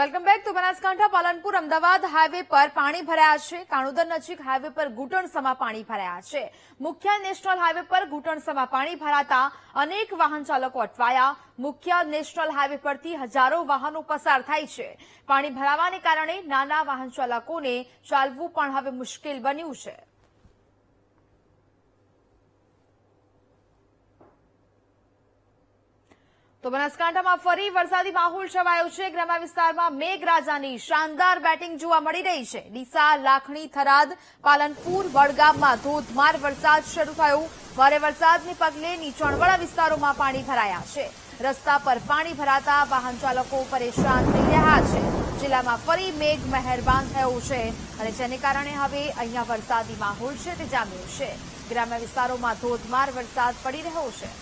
Welcome back તો Banaskantha, Palanpur, Ahmedabad highway પર પાણી ભરાયા છે. કાણોદર નજીક હાઈવે પર ઘૂંટણસમાં પાણી ભરાયા છે. મુખ્ય નેશનલ હાઈવે પર ઘૂંટણસમાં પાણી ભરાતા અનેક વાહન ચાલકો અટવાયા. મુખ્ય નેશનલ હાઈવે પરથી હજારો વાહનો પસાર થાય છે. પાણી ભરાવાને કારણે નાના વાહન ચાલકોને ચાલવું પણ હવે મુશ્કેલ બન્યું છે. તો બનાસકાંઠામાં ફરી વરસાદી માહોલ છવાયો છે. ગ્રામ્ય વિસ્તારમાં મેઘરાજાની શાનદાર બેટિંગ જોવા મળી રહી છે. ડીસા, લાખણી, થરાદ, પાલનપુર, વડગામમાં ધોધમાર વરસાદ શરૂ થયો. ભારે વરસાદને પગલે નીચાણવાળા વિસ્તારોમાં પાણી ભરાયા છે. રસ્તા પર પાણી ભરાતા વાહન ચાલકો પરેશાન થઈ રહ્યા છે. જિલ્લામાં ફરી મેઘ મહેરબાન થયો છે અને જેને કારણે હવે અહીંયા વરસાદી માહોલ છે તે જામ્યો છે. ગ્રામ્ય વિસ્તારોમાં ધોધમાર વરસાદ પડી રહ્યો છે.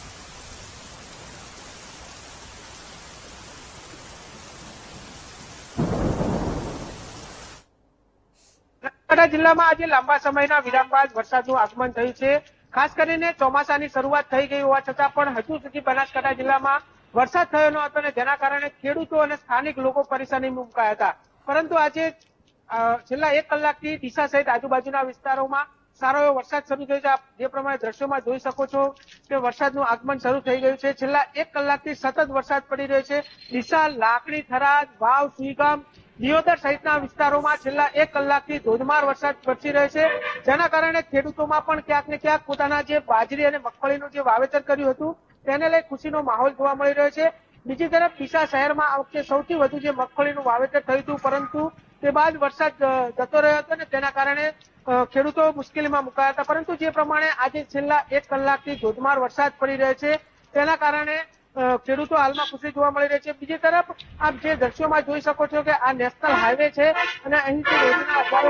બનાસકાંઠા જિલ્લામાં આજે લાંબા સમયના વિરામ બાદ વરસાદનું આગમન થયું છે. ખાસ કરીને ચોમાસાની શરૂઆત થઈ ગઈ હોવા છતાં પણ હજુ સુધી બનાસકાંઠા જિલ્લામાં વરસાદ થયો ન હતો અને જેના કારણે ખેડૂતો અને સ્થાનિક લોકો પરેશાનીમાં મુકાયા હતા. પરંતુ આજે છેલ્લા એક કલાકથી ડીસા સહિત આજુબાજુના વિસ્તારોમાં સારો એવો વરસાદ શરૂ થયો છે. આપ જે પ્રમાણે દ્રશ્યોમાં જોઈ શકો છો કે વરસાદનું આગમન શરૂ થઈ ગયું છે. છેલ્લા એક કલાકથી સતત વરસાદ પડી રહ્યો છે. ડીસા, લાકડી, થરાદ, વાવ, સુઈગામ દિયોદર સહિતના વિસ્તારોમાં છેલ્લા એક કલાકથી ધોધમાર વરસાદ વરસી રહ્યો છે. જેના કારણે ખેડૂતોમાં પણ ક્યાંક ને ક્યાંક પોતાના જે બાજરી અને મગફળીનું જે વાવેતર કર્યું હતું, તેને લઈ ખુશીનો માહોલ જોવા મળી રહ્યો છે. બીજી તરફ ડીસા શહેરમાં આ વખતે સૌથી વધુ જે મગફળીનું વાવેતર થયું હતું, પરંતુ તે બાદ વરસાદ જતો રહ્યો હતો ને તેના કારણે ખેડૂતો મુશ્કેલીમાં મુકાયા હતા. પરંતુ જે પ્રમાણે આજે છેલ્લા એક કલાકથી ધોધમાર વરસાદ પડી રહ્યો છે, તેના કારણે ખેડૂતો હાલમાં ખુશી જોવા મળી રહી છે. બીજી તરફ, આપ જે દ્રશ્યોમાં જોઈ શકો છો કે આ નેશનલ હાઈવે છે અને અહીંથી પસાર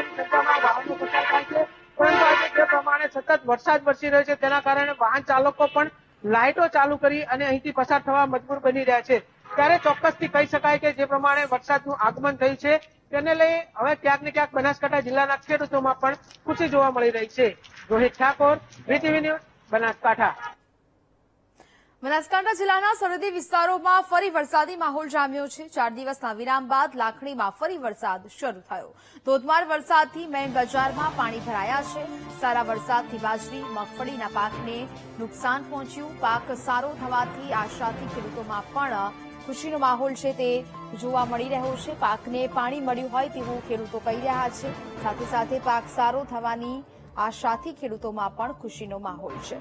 પરંતુ આજે જે પ્રમાણે સતત વરસાદ વરસી રહ્યો છે, તેના કારણે વાહન ચાલકો પણ લાઇટો ચાલુ કરી અને અહીંથી પસાર થવા મજબૂર બની રહ્યા છે. ત્યારે ચોક્કસથી કહી શકાય કે જે પ્રમાણે વરસાદનું આગમન થયું છે, તેને લઈ હવે ક્યાંક ને ક્યાંક બનાસકાંઠા જિલ્લાના ખેડૂતોમાં પણ ખુશી જોવા મળી રહી છે. Rohit Thakor, VTV news, Banaskantha. Banaskantha જિલ્લાના સરહદી વિસ્તારોમાં ફરી વરસાદી માહોલ જામ્યો છે. ચાર દિવસના વિરામ બાદ લાખણીમાં ફરી વરસાદ શરૂ થયો. ધોધમાર વરસાદથી મેન બજારમાં પાણી ભરાયા છે. સારા વરસાદથી બાજરી, મગફળીના પાકને નુકસાન પહોંચ્યું. પાક સારો થવાથી આશાથી ખેડૂતોમાં પણ ખુશીનો માહોલ છે તે જોવા મળી રહ્યો છે. પાકને પાણી મળ્યું હોય તેવું ખેડૂતો કહી રહ્યા છે. સાથે સાથે પાક સારો થવાની આશાથી ખેડૂતોમાં પણ ખુશીનો માહોલ છે.